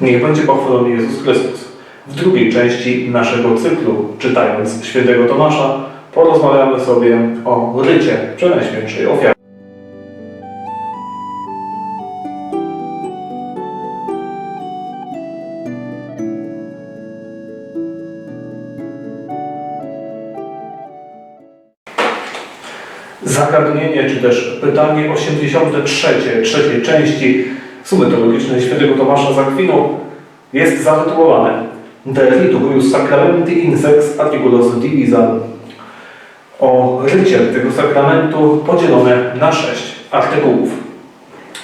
Niech będzie pochwalony Jezus Chrystus. W drugiej części naszego cyklu, czytając świętego Tomasza, porozmawiamy sobie o rycie Przenajświętszej Ofiary. Zagadnienie, czy też pytanie 83, trzeciej części sumy teologicznej świętego Tomasza z Akwinu jest zatytułowane De ritu huius sacramenti in sex articulos divisam. O rycie tego sakramentu podzielone na sześć artykułów.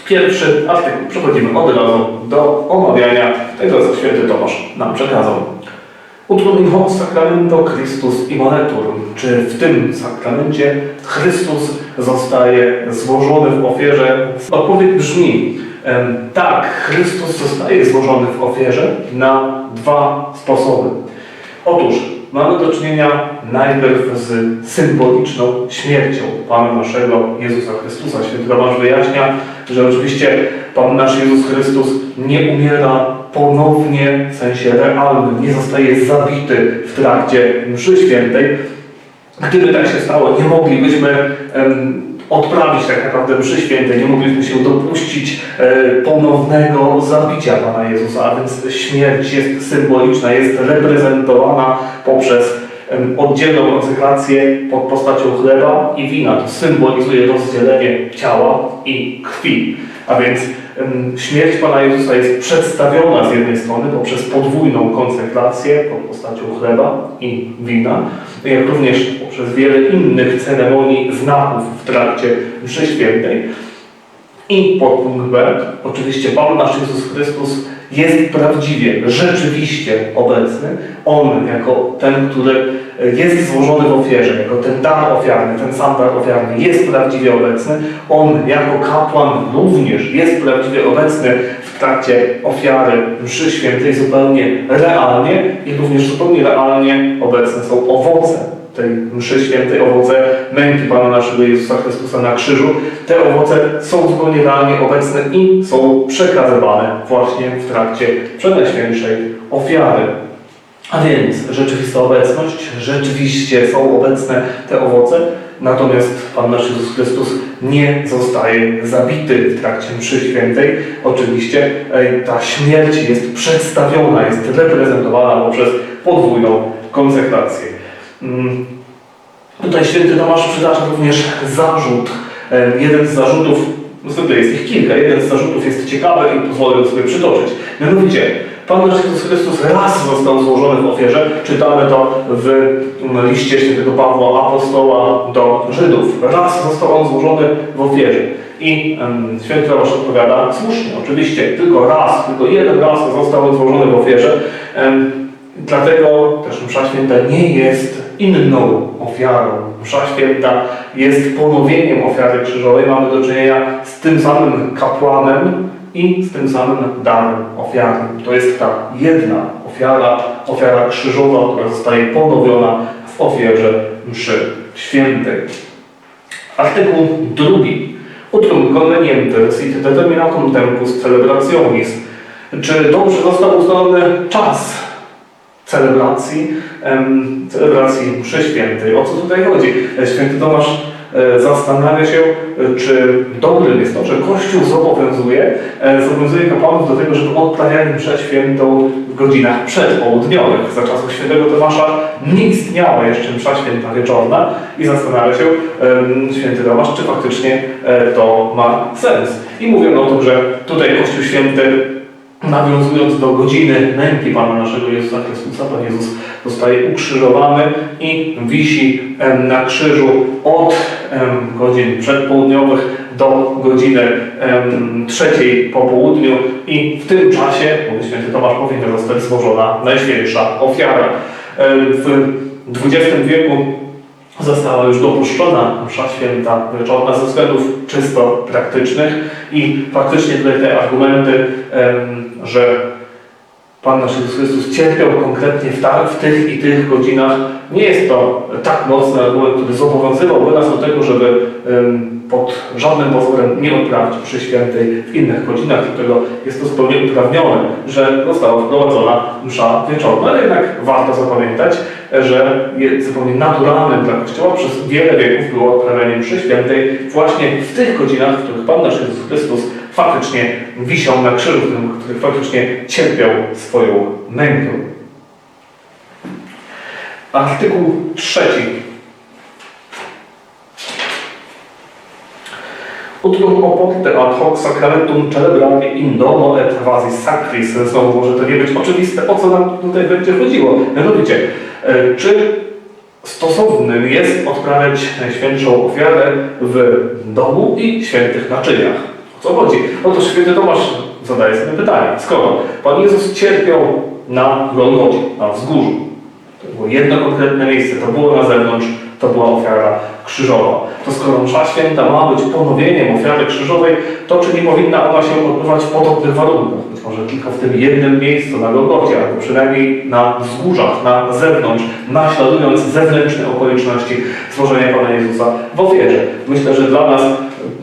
Pierwszy artykuł. Przechodzimy od razu do omawiania tego, co święty Tomasz nam przekazał. Utrum in hoc sacramento Christus immoletur. Czy w tym sakramencie Chrystus zostaje złożony w ofierze? Odpowiedź brzmi, tak, Chrystus zostaje złożony w ofierze na dwa sposoby. Otóż mamy do czynienia najpierw z symboliczną śmiercią Pana naszego Jezusa Chrystusa. Święty Tomasz wyjaśnia, że oczywiście Pan nasz Jezus Chrystus nie umiera ponownie w sensie realnym, nie zostaje zabity w trakcie mszy świętej. Gdyby tak się stało, nie moglibyśmy odprawić tak naprawdę mszy świętej, nie moglibyśmy się dopuścić e, ponownego zabicia Pana Jezusa, a więc śmierć jest symboliczna, jest reprezentowana poprzez oddzielną konsekrację pod postacią chleba i wina. To symbolizuje rozdzielenie ciała i krwi. A więc śmierć Pana Jezusa jest przedstawiona z jednej strony poprzez podwójną konsekrację pod postacią chleba i wina, jak również poprzez wiele innych ceremonii, znaków w trakcie mszy świętej. I podpunkt B, oczywiście Pan nasz Jezus Chrystus jest prawdziwie, rzeczywiście obecny. On jako ten, który jest złożony w ofierze, jako ten dar ofiarny, ten sam dar ofiarny jest prawdziwie obecny. On jako kapłan również jest prawdziwie obecny w trakcie ofiary mszy świętej zupełnie realnie i również zupełnie realnie obecne są owoce tej mszy świętej, owoce męki Pana naszego Jezusa Chrystusa na krzyżu. Te owoce są zupełnie realnie obecne i są przekazywane właśnie w trakcie Przenajświętszej ofiary. A więc rzeczywista obecność, rzeczywiście są obecne te owoce, natomiast Pan nasz Jezus Chrystus nie zostaje zabity w trakcie mszy świętej. Oczywiście ta śmierć jest przedstawiona, jest reprezentowana poprzez podwójną konsekrację. Mm, Tutaj święty Tomasz przytacza również zarzut. Jeden z zarzutów, zwykle jest ich kilka, jeden z zarzutów jest ciekawy i pozwolę sobie przytoczyć. Mianowicie, Pan nasz Jezus Chrystus raz został złożony w ofierze. Czytamy to w mm, liście świętego Pawła Apostoła do Żydów. Raz został on złożony w ofierze. I święty Tomasz odpowiada, słusznie, oczywiście, tylko raz, tylko jeden raz został on złożony w ofierze. Dlatego też msza święta nie jest inną ofiarą. Msza święta jest ponowieniem ofiary krzyżowej. Mamy do czynienia z tym samym kapłanem i z tym samym darem ofiarnym. To jest ta jedna ofiara, ofiara krzyżowa, która zostaje ponowiona w ofierze mszy świętej. Artykuł drugi. Utrum conveniente sit determinatum tempus celebrationis. Czy dobrze został ustalony czas celebracji, celebracji mszy świętej. O co tutaj chodzi? E, Święty Tomasz e, zastanawia się, e, czy dobrym jest to, że Kościół zobowiązuje, zobowiązuje kapłanów do tego, żeby odprawiali mszę świętą w godzinach przedpołudniowych. Za czasów świętego Tomasza nie istniała jeszcze msza święta wieczorna i zastanawia się święty Tomasz, czy faktycznie to ma sens. I mówiono o tym, że tutaj Kościół Święty Nawiązując do godziny męki Pana naszego Jezusa Chrystusa, Pan Jezus zostaje ukrzyżowany i wisi na krzyżu od godzin przedpołudniowych do godziny trzeciej po południu i w tym czasie, mówi święty Tomasz, powinna zostać złożona Najświętsza ofiara. Em, W XX wieku została już dopuszczona msza święta wieczorna ze względów czysto praktycznych i faktycznie tutaj te argumenty, że Pan nasz Jezus Chrystus cierpiał konkretnie w, ta, w tych i tych godzinach. Nie jest to tak mocny argument, który zobowiązywałby nas do tego, żeby pod żadnym pozorem nie odprawić przy świętej w innych godzinach, dlatego jest to zupełnie uprawnione, że została wprowadzona msza wieczorna, ale jednak warto zapamiętać, że zupełnie naturalnym dla Kościoła przez wiele wieków było odprawianie mszy świętej właśnie w tych godzinach, w których Pan nasz Jezus Chrystus faktycznie wisiał na krzyżu, których faktycznie cierpiał swoją mękę. Artykuł trzeci. Utrum oporte ad hoc sacramentum in domo et quasi sacris. Znowu może to nie być oczywiste, o co nam tutaj będzie chodziło. Mianowicie, e, czy stosownym jest odprawiać Najświętszą ofiarę w domu i świętych naczyniach? Co chodzi? Otóż święty Tomasz zadaje sobie pytanie. Skoro Pan Jezus cierpiał na Golgocie, na wzgórzu, to było jedno konkretne miejsce, to było na zewnątrz, to była ofiara krzyżowa. To skoro msza święta ma być ponowieniem ofiary krzyżowej, to czy nie powinna ona się odbywać w podobnych warunkach? Być może tylko w tym jednym miejscu na Golgocie, albo przynajmniej na wzgórzach, na zewnątrz, naśladując zewnętrzne okoliczności złożenia Pana Jezusa w ofierze. Myślę, że dla nas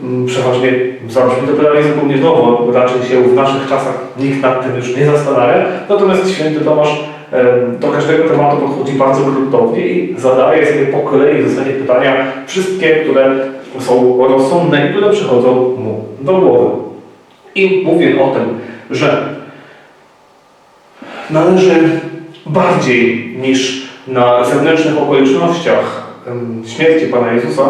mm, przeważnie zabrzmi to pytanie zupełnie nowo, raczej się w naszych czasach nikt nad tym już nie zastanawia, natomiast święty Tomasz do każdego tematu podchodzi bardzo gruntownie i zadaje sobie po kolei w zasadzie pytania wszystkie, które są rozsądne i które przychodzą mu do głowy. I mówię o tym, że należy bardziej niż na zewnętrznych okolicznościach śmierci Pana Jezusa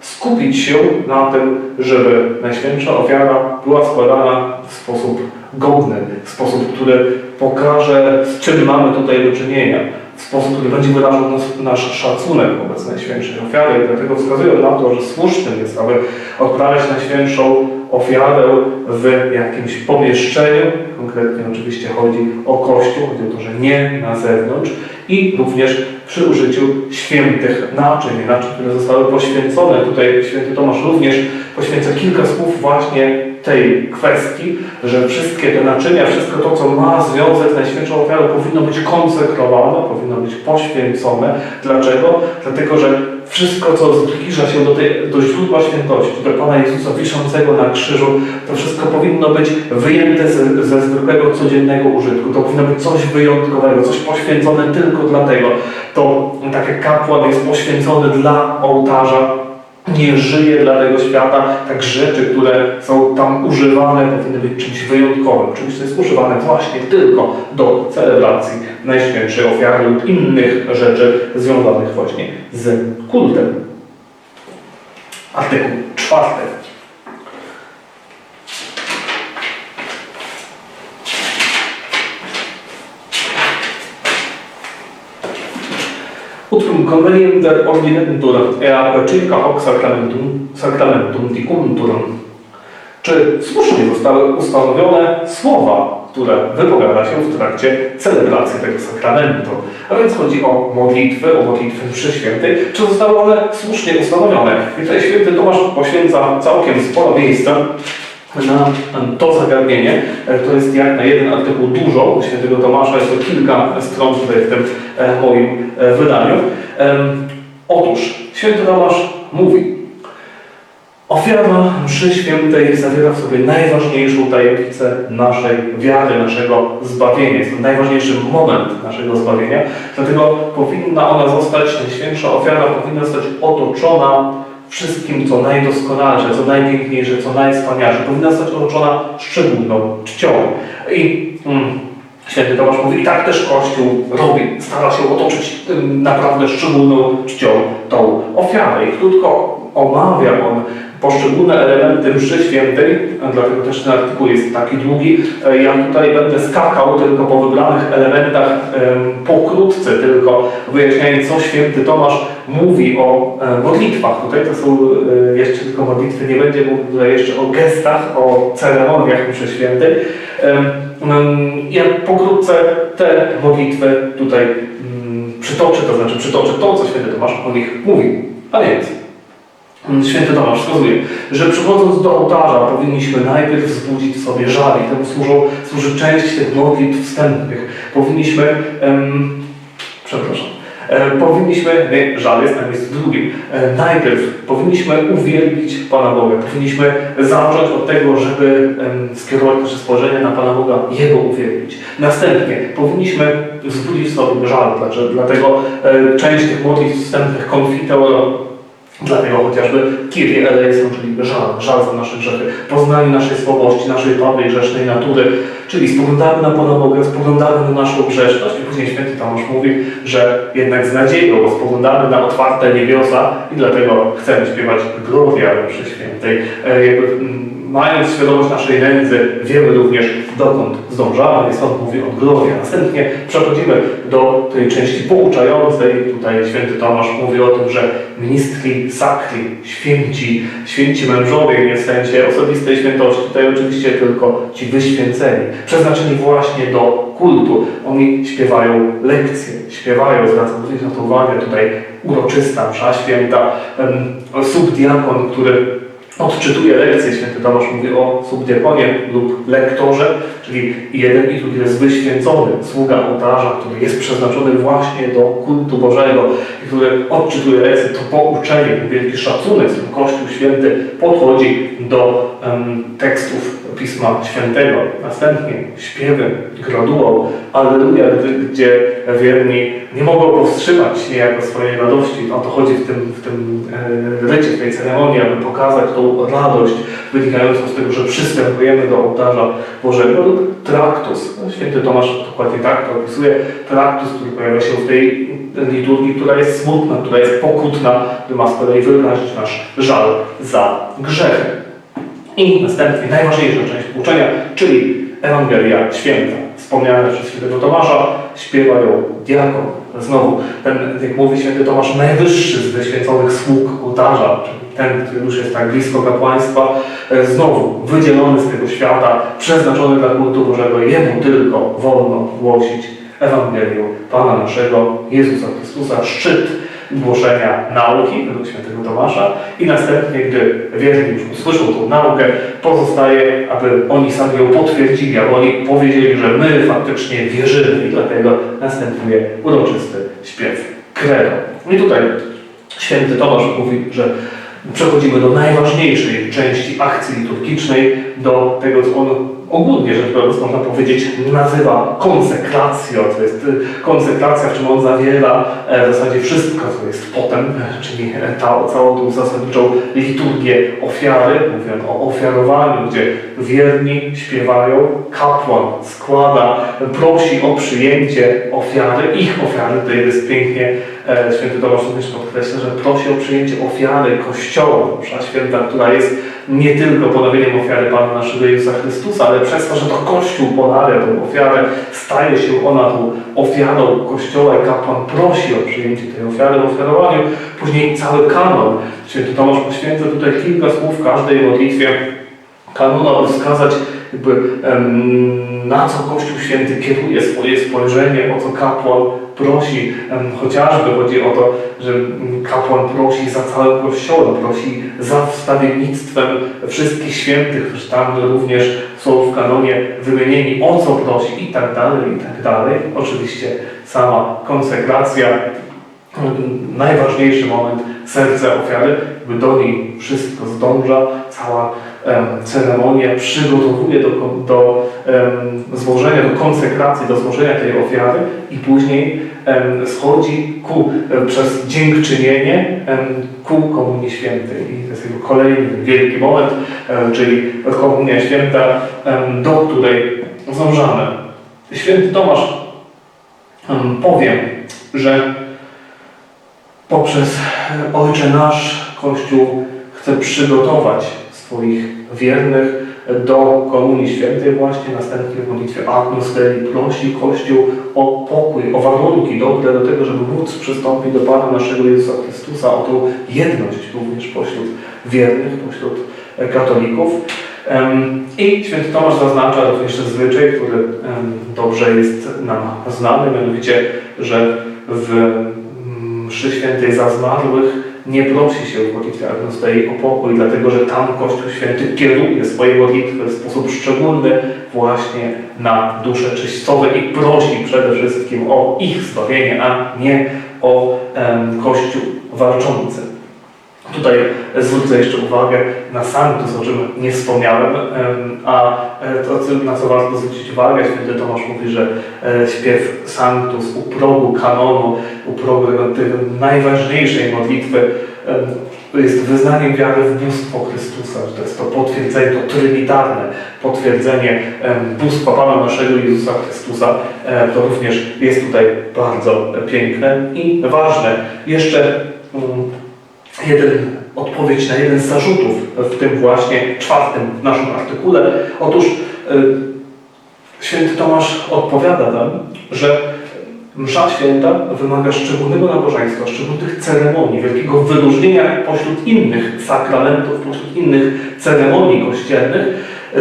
skupić się na tym, żeby Najświętsza ofiara była składana w sposób godny, w sposób, który pokaże, z czym mamy tutaj do czynienia, w sposób, który będzie wyrażał nas, nasz szacunek wobec Najświętszej ofiary. I dlatego wskazuję na to, że słusznym jest, aby odprawiać Najświętszą ofiarę w jakimś pomieszczeniu. Konkretnie oczywiście chodzi o Kościół, chodzi o to, że nie na zewnątrz i również przy użyciu świętych naczyń, naczyń, które zostały poświęcone. Tutaj święty Tomasz również poświęca kilka słów właśnie tej kwestii, że wszystkie te naczynia, wszystko to, co ma związek z Najświętszą Ofiarą, powinno być konsekrowane, powinno być poświęcone. Dlaczego? Dlatego, że wszystko, co zbliża się do, tej, do źródła świętości, do Pana Jezusa wiszącego na krzyżu, to wszystko powinno być wyjęte ze, ze zwykłego, codziennego użytku. To powinno być coś wyjątkowego, coś poświęcone tylko dlatego. To tak jak kapłan jest poświęcony dla ołtarza, nie żyje dla tego świata, tak rzeczy, które są tam używane, powinny być czymś wyjątkowym, czymś, co jest używane właśnie tylko do celebracji Najświętszej Ofiary lub innych rzeczy związanych właśnie z kultem. Artykuł czwarty. Utrum conveniem der ordinentur ea circa hoc sacramentum, sacramentum dicuntur. Czy słusznie zostały ustanowione słowa, które wypowiada się w trakcie celebracji tego sakramentu? A więc chodzi o modlitwy, o modlitwy mszy świętej. Czy zostały one słusznie ustanowione? I tutaj święty Tomasz poświęca całkiem sporo miejsca na to zagadnienie. E, To jest jak na jeden artykuł dużo u świętego Tomasza, jest to kilka stron tutaj w tym e, moim e, wydaniu. Otóż święty Tomasz mówi, ofiara mszy świętej zawiera w sobie najważniejszą tajemnicę naszej wiary, naszego zbawienia. Jest to najważniejszy moment naszego zbawienia, dlatego powinna ona zostać, najświętsza ofiara powinna zostać otoczona wszystkim, co najdoskonalsze, co najpiękniejsze, co najwspanialsze. Powinna zostać otoczona szczególną czcią. I mm, święty Tomasz mówi, i tak też Kościół robi, stara się otoczyć naprawdę szczególną czcią tą ofiarę. I krótko omawia on poszczególne elementy mszy świętej, dlatego też ten artykuł jest taki długi. E, Ja tutaj będę skakał tylko po wybranych elementach, em, pokrótce tylko wyjaśniając, co święty Tomasz mówi o e, modlitwach. Tutaj to są e, jeszcze tylko modlitwy, nie będzie mówił tutaj jeszcze o gestach, o ceremoniach mszy świętej. Ja pokrótce te modlitwy tutaj mm, przytoczę, to znaczy przytoczę to, co święty Tomasz o nich mówi. A więc Święty Tomasz wskazuje, że przychodząc do ołtarza powinniśmy najpierw wzbudzić w sobie żal i temu służą, służy część tych modlitw wstępnych. Powinniśmy, em, przepraszam, e, powinniśmy, nie, żal jest na miejscu drugim, e, najpierw powinniśmy uwielbić Pana Boga, powinniśmy zacząć od tego, żeby em, skierować nasze spojrzenie na Pana Boga, Jego uwielbić. Następnie powinniśmy wzbudzić w sobie żal, dlatego e, część tych modlitw wstępnych konfiteoro Dlatego chociażby Kyrie eleison, czyli żal, żal za nasze grzechy, poznanie naszej słabości, naszej padłej, grzesznej natury, czyli spoglądamy na Pana Boga, spoglądamy na naszą grzeszność i później święty Tomasz mówi, że jednak z nadzieją, bo spoglądamy na otwarte niebiosa i dlatego chcemy śpiewać Gloria przy świętej. E, Jakby, mm, mając świadomość naszej nędzy, wiemy również dokąd zdążamy, więc on mówi o Gloria. Następnie przechodzimy do tej części pouczającej. Tutaj święty Tomasz mówi o tym, że ministri sacri, święci, święci mężowie, nie w sensie osobistej świętości, tutaj oczywiście tylko ci wyświęceni, przeznaczeni właśnie do kultu. Oni śpiewają lekcje, śpiewają, zwracam na to uwagę, tutaj uroczysta msza święta, subdiakon, który odczytuje lekcję. Święty Tomasz mówi o subdiakonie lub lektorze, czyli jeden i drugi jest wyświęcony sługa ołtarza, który jest przeznaczony właśnie do kultu Bożego i który odczytuje lekcję, to pouczenie, wielki szacunek, z Kościół Święty podchodzi do em, tekstów Pisma Świętego. Następnie śpiewy, graduał, Alleluja, gdzie wierni nie mogą powstrzymać niejako swojej radości. O to chodzi w tym, w tym e, rycie, w tej ceremonii, aby pokazać tą radość wynikającą z tego, że przystępujemy do ołtarza Bożego lub traktus. Święty Tomasz dokładnie tak to opisuje. Traktus, który pojawia się w tej liturgii, która jest smutna, która jest pokutna, by ma z kolei wyrazić nasz żal za grzechy. I następnie najważniejsza część pouczenia, czyli Ewangelia Święta. Wspomniane przez świętego Tomasza, śpiewa ją diakon. Znowu, ten, jak mówi święty Tomasz, najwyższy z wyświęconych sług ołtarza, czyli ten, który już jest tak blisko kapłaństwa, e, znowu wydzielony z tego świata, przeznaczony dla kultu Bożego, jemu tylko wolno głosić Ewangelię Pana naszego Jezusa Chrystusa, szczyt głoszenia nauki według świętego Tomasza i następnie, gdy wierni już usłyszą tą naukę, pozostaje, aby oni sami ją potwierdzili, aby oni powiedzieli, że my faktycznie wierzymy i dlatego następuje uroczysty śpiew Credo. I tutaj święty Tomasz mówi, że przechodzimy do najważniejszej części akcji liturgicznej, do tego, co on ogólnie rzecz biorąc, można powiedzieć, nazywa konsekracją. To jest y, konsekracja, w czym on zawiera e, w zasadzie wszystko, co jest potem, e, czyli ta, całą tą zasadniczą liturgię ofiary. Mówię o ofiarowaniu, gdzie wierni śpiewają, kapłan składa, prosi o przyjęcie ofiary, ich ofiary. Tutaj jest pięknie święty Tomasz również podkreśla, że prosi o przyjęcie ofiary Kościoła, msza święta, która jest nie tylko ponowieniem ofiary Pana naszego Jezusa Chrystusa, ale przez to, że to Kościół ponawia tę ofiarę, staje się ona tą ofiarą Kościoła i kapłan prosi o przyjęcie tej ofiary w ofiarowaniu. Później cały kanon. Święty Tomasz poświęca tutaj kilka słów w każdej modlitwie kanonu, aby wskazać jakby, na co Kościół Święty kieruje swoje spojrzenie, o co kapłan prosi. Chociażby chodzi o to, że kapłan prosi za całym Kościołem, prosi za wstawiennictwem wszystkich świętych, którzy tam również są w kanonie wymienieni, o co prosi i tak dalej, i tak dalej. Oczywiście sama konsekracja, najważniejszy moment, serce ofiary, by do niej wszystko zdąża, cała em, ceremonia przygotowuje do, do złożenia, do konsekracji, do złożenia tej ofiary i później schodzi ku, em, przez dziękczynienie ku Komunii Świętej. I to jest jego kolejny wielki moment, em, czyli Komunia Święta, do której zdążamy. Święty Tomasz em, powie, że poprzez Ojcze Nasz Kościół chce przygotować swoich wiernych do Komunii Świętej właśnie, następnie w modlitwie Agnus Dei prosi Kościół o pokój, o warunki dobre do tego, żeby móc przystąpić do Pana naszego Jezusa Chrystusa, o tą jedność również pośród wiernych, pośród e, katolików. I święty Tomasz zaznacza również zwyczaj, który dobrze jest nam znany, mianowicie, że w mszy świętej za zmarłych nie prosi się w modlitwie Agnus Dei o pokój, dlatego że tam Kościół Święty kieruje swoje modlitwy w sposób szczególny właśnie na dusze czyścowe i prosi przede wszystkim o ich zbawienie, a nie o em, Kościół walczący. Tutaj zwrócę jeszcze uwagę na sanctus, o czym nie wspomniałem, em, a e, to, na co warto zwrócić uwagę, święty Tomasz mówi, że e, śpiew sanctus u progu kanonu, u progu tego najważniejszej modlitwy jest wyznaniem wiary w bóstwo Chrystusa, że to jest to potwierdzenie, to trynitarne potwierdzenie bóstwa Pana naszego Jezusa Chrystusa. E, To również jest tutaj bardzo piękne i ważne. Jeszcze jeden, odpowiedź na jeden z zarzutów w tym właśnie czwartym naszym artykule. Otóż y, święty Tomasz odpowiada tam, że msza święta wymaga szczególnego nabożeństwa, szczególnych ceremonii, wielkiego wyróżnienia pośród innych sakramentów, pośród innych ceremonii kościelnych.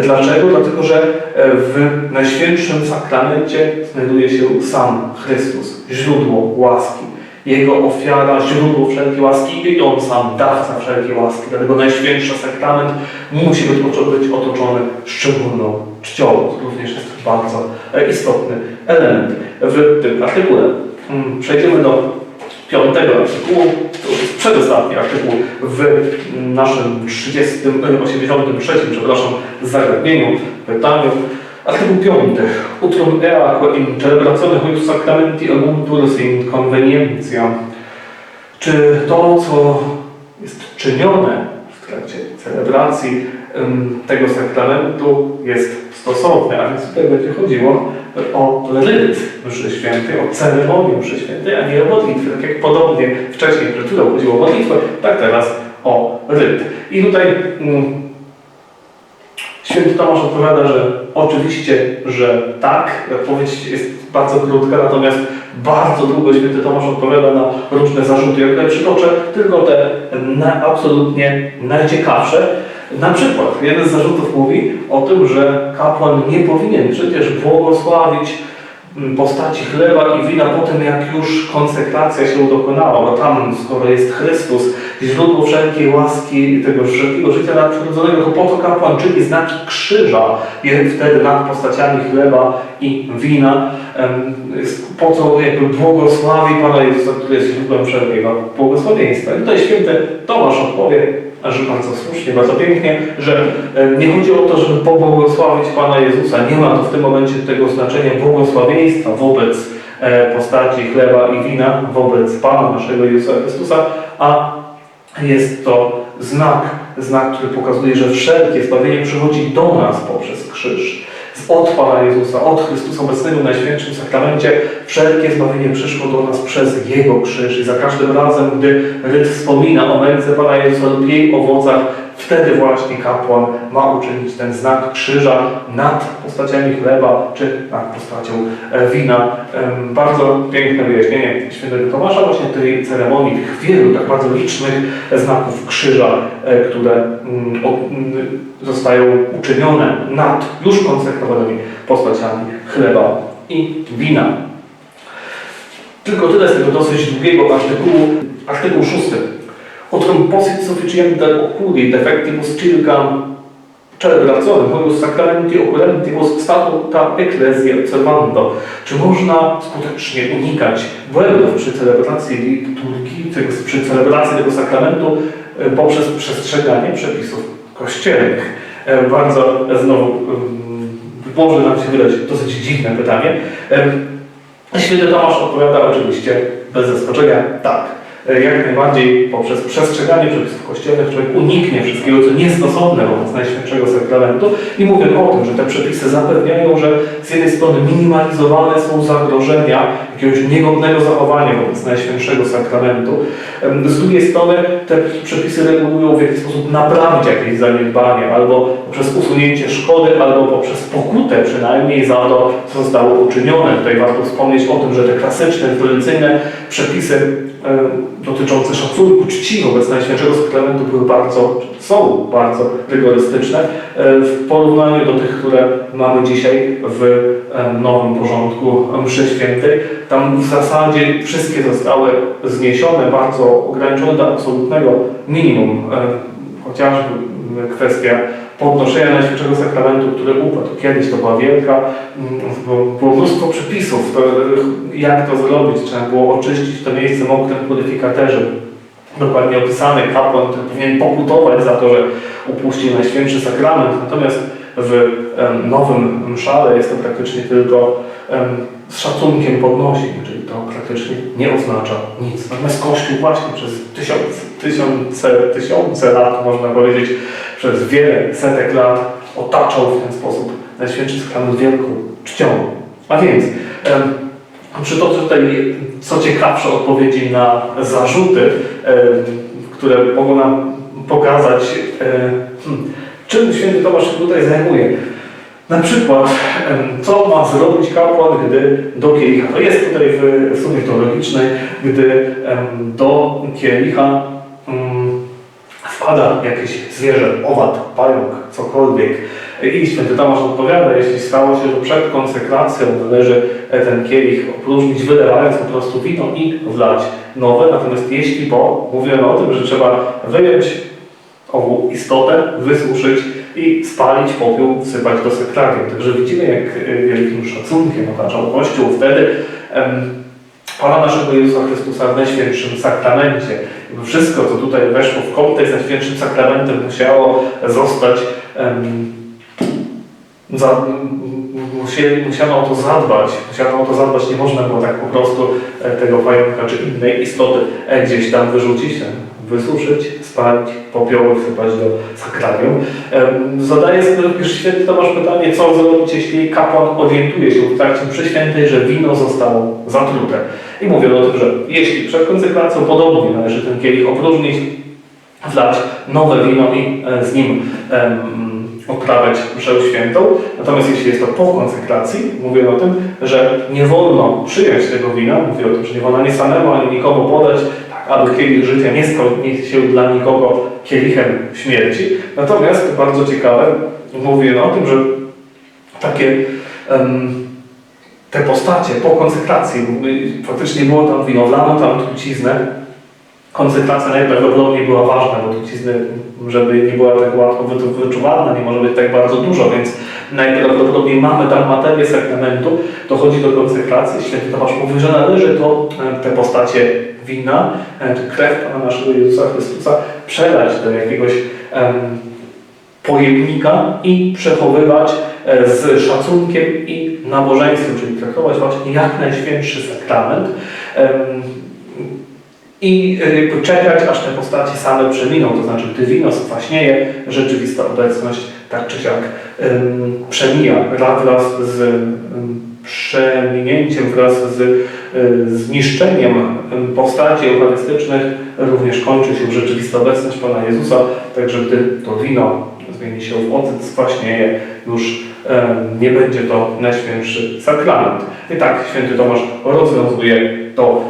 Dlaczego? Dlatego, że w Najświętszym Sakramencie znajduje się sam Chrystus, źródło łaski. Jego ofiara, źródło wszelkiej łaski i On sam, dawca wszelkiej łaski. Dlatego Najświętszy Sakrament musi być oto- być otoczony szczególną czcią. To również jest bardzo e, istotny element w tym artykule. Mm, Przejdziemy do piątego artykułu, to już jest przedostatni artykuł w naszym 30, e, 83, przepraszam, zagadnieniu, pytaniu. Artykuł 5. Utrum eaque in celebrazione huius sacramenti aguntur sin convenientia. Czy to, co jest czynione w trakcie celebracji tego sakramentu jest stosowne, a więc tutaj będzie chodziło o ryt mszy świętej, o ceremonię mszy świętej, a nie o modlitwę. Tak jak podobnie wcześniej przed chodziło o modlitwę, tak teraz o ryt. I tutaj mm, Święty Tomasz odpowiada, że oczywiście, że tak. Odpowiedź jest bardzo krótka, natomiast bardzo długo Święty Tomasz odpowiada na różne zarzuty. Ja tutaj przytoczę tylko te na, absolutnie najciekawsze. Na przykład jeden z zarzutów mówi o tym, że kapłan nie powinien przecież błogosławić postaci chleba i wina po tym, jak już konsekracja się dokonała, bo tam, skoro jest Chrystus, źródło wszelkiej łaski tego wszelkiego życia nadprzyrodzonego, to po to kapłan czyni znaki krzyża i wtedy nad postaciami chleba i wina, jest po co jakby błogosławi Pana Jezusa, który jest źródłem wszelkiego błogosławieństwa. I tutaj święty Tomasz odpowie, że bardzo słusznie, bardzo pięknie, że e, nie chodzi o to, żeby pobłogosławić Pana Jezusa. Nie ma to w tym momencie tego znaczenia błogosławieństwa wobec e, postaci chleba i wina, wobec Pana naszego Jezusa Chrystusa, a jest to znak, znak, który pokazuje, że wszelkie zbawienie przychodzi do nas poprzez krzyż. Od Pana Jezusa, od Chrystusa obecnego w Najświętszym Sakramencie, wszelkie zbawienie przyszło do nas przez Jego krzyż. I za każdym razem, gdy ryt wspomina o męce Pana Jezusa lub jej owocach, Wtedy właśnie kapłan ma uczynić ten znak krzyża nad postaciami chleba czy nad postacią e, wina. Bardzo piękne wyjaśnienie świętego Tomasza właśnie tej ceremonii, tych wielu tak bardzo licznych znaków krzyża, e, które mm, mm, zostają uczynione nad już konsekrowanymi postaciami chleba i wina. Tylko tyle z tego dosyć długiego artykułu, artykuł 6 Potom posit suficienta oculi defectivus circam celebratorem, homo sacramenti occurrentibus statuta ecclesia observando. Czy można skutecznie unikać błędów przy celebracji liturgii, przy celebracji tego sakramentu e, poprzez przestrzeganie przepisów kościelnych? E, bardzo znowu mm, może nam się wydać dosyć dziwne pytanie. E, Święty Tomasz odpowiada oczywiście bez zaskoczenia tak. E, Jak najbardziej poprzez przestrzeganie przepisów kościelnych człowiek uniknie wszystkiego, co niestosowne wobec Najświętszego Sakramentu. I mówię o tym, że te przepisy zapewniają, że z jednej strony minimalizowane są zagrożenia jakiegoś niegodnego zachowania wobec Najświętszego Sakramentu, z drugiej strony te przepisy regulują w jaki sposób naprawić jakieś zaniedbanie, albo poprzez usunięcie szkody, albo poprzez pokutę przynajmniej za to, co zostało uczynione. Tutaj warto wspomnieć o tym, że te klasyczne, tradycyjne przepisy dotyczące szacunku, czci wobec Najświętszego Sakramentu były bardzo, są bardzo rygorystyczne e, w porównaniu do tych, które mamy dzisiaj w nowym porządku mszy świętej. Tam w zasadzie wszystkie zostały zniesione, bardzo ograniczone do absolutnego minimum, e, chociażby kwestia podnoszenia Najświętszego Sakramentu, który upadł. Kiedyś to była wielka, było mnóstwo przepisów, to, jak to zrobić. Trzeba było oczyścić to miejsce mokrym purifikaterzem. Dokładnie opisany kapłan, powinien pokutować za to, że upuścił Najświętszy Sakrament. Natomiast w nowym mszale jest to praktycznie tylko z szacunkiem podnosi, czyli to praktycznie nie oznacza nic. Natomiast Kościół właśnie przez tysiąc, tysiące, tysiące lat, można powiedzieć, przez wiele setek lat otaczał w ten sposób Najświętszy Sakrament wielką czcią. A więc przytoczę tutaj co ciekawsze odpowiedzi na zarzuty, które mogą nam pokazać, e, hmm, czym święty Tomasz się tutaj zajmuje. Na przykład, co ma zrobić kapłan, gdy do kielicha, to jest tutaj w, sumie teologicznej, gdy do kielicha mm, wpada jakieś zwierzę, owad, pająk, cokolwiek. I święty Tomasz odpowiada, jeśli stało się, że przed konsekracją należy ten kielich opróżnić, wylewając po prostu wino i wlać nowe. Natomiast jeśli po, mówiono o tym, że trzeba wyjąć ową istotę, wysuszyć i spalić popiół, wsypać do sekrarium. Także widzimy, jak y, wielkim szacunkiem otaczał Kościół wtedy em, Pana naszego Jezusa Chrystusa w Najświętszym Sakramencie. Wszystko, co tutaj weszło w kontekst Najświętszym Sakramentem, musiało zostać em, za, musieli, musiano o to zadbać. Musiano o to zadbać, nie można było tak po prostu e, tego pająka czy innej istoty e, gdzieś tam wyrzucić, e, wysuszyć, spalić, popioły wsypać do sakrarium. Zadaje również święty Tomasz pytanie, co zrobić, jeśli kapłan orientuje się w trakcie mszy świętej, że wino zostało zatrute. I mówię o tym, że jeśli przed konsekracją podobnie należy ten kielich opróżnić, wlać nowe wino i e, z nim odprawiać mszę świętą. Natomiast jeśli jest to po konsekracji, mówię o tym, że nie wolno przyjąć tego wina, mówię o tym, że nie wolno ani samemu, ani nikomu podać, aby życia nie nie się dla nikogo kielichem śmierci. Natomiast, bardzo ciekawe, mówię o tym, że takie em, te postacie po konsekracji, faktycznie było tam wino, tam truciznę, koncentracja najprawdopodobniej była ważna, bo trucizny, żeby nie była tak łatwo wy- wyczuwalna, nie może być tak bardzo dużo, więc najprawdopodobniej mamy tam materię sakramentu, dochodzi do konsekracji. Święty Tomasz mówi, że należy to, e, te postacie wina, e, krew Pana naszego Jezusa Chrystusa przelać do jakiegoś em, pojemnika i przechowywać e, z szacunkiem i nabożeństwem, czyli traktować właśnie jak najświętszy sakrament. Em, i czekać, aż te postaci same przeminą, to znaczy gdy wino skwaśnieje, rzeczywista obecność tak czy siak przemija ra- wraz z przeminięciem, wraz z zniszczeniem postaci eucharystycznych również kończy się rzeczywista obecność Pana Jezusa, także gdy to wino zmieni się w ocet, skwaśnieje, już nie będzie to najświętszy sakrament. I tak święty Tomasz rozwiązuje to,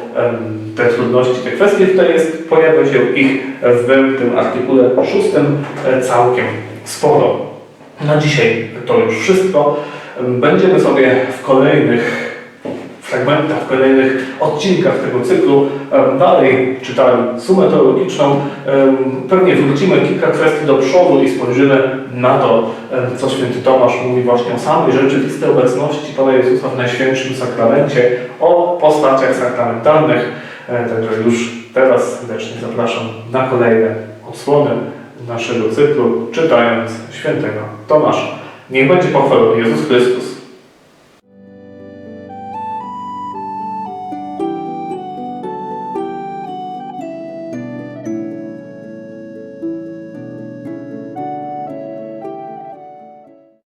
te trudności, te kwestie. Tutaj jest, pojawia się ich w tym artykule szóstym e, całkiem sporo. Na dzisiaj to już wszystko. Em, Będziemy sobie w kolejnych fragmentach, w kolejnych odcinkach tego cyklu dalej czytali sumę teologiczną. Pewnie wrócimy kilka kwestii do przodu i spojrzymy na to, co święty Tomasz mówi właśnie o samej rzeczywistej obecności Pana Jezusa w Najświętszym Sakramencie, o postaciach sakramentalnych. E, Także już teraz serdecznie zapraszam na kolejne odsłony naszego cyklu, czytając świętego Tomasza. Niech będzie pochwalony Jezus Chrystus.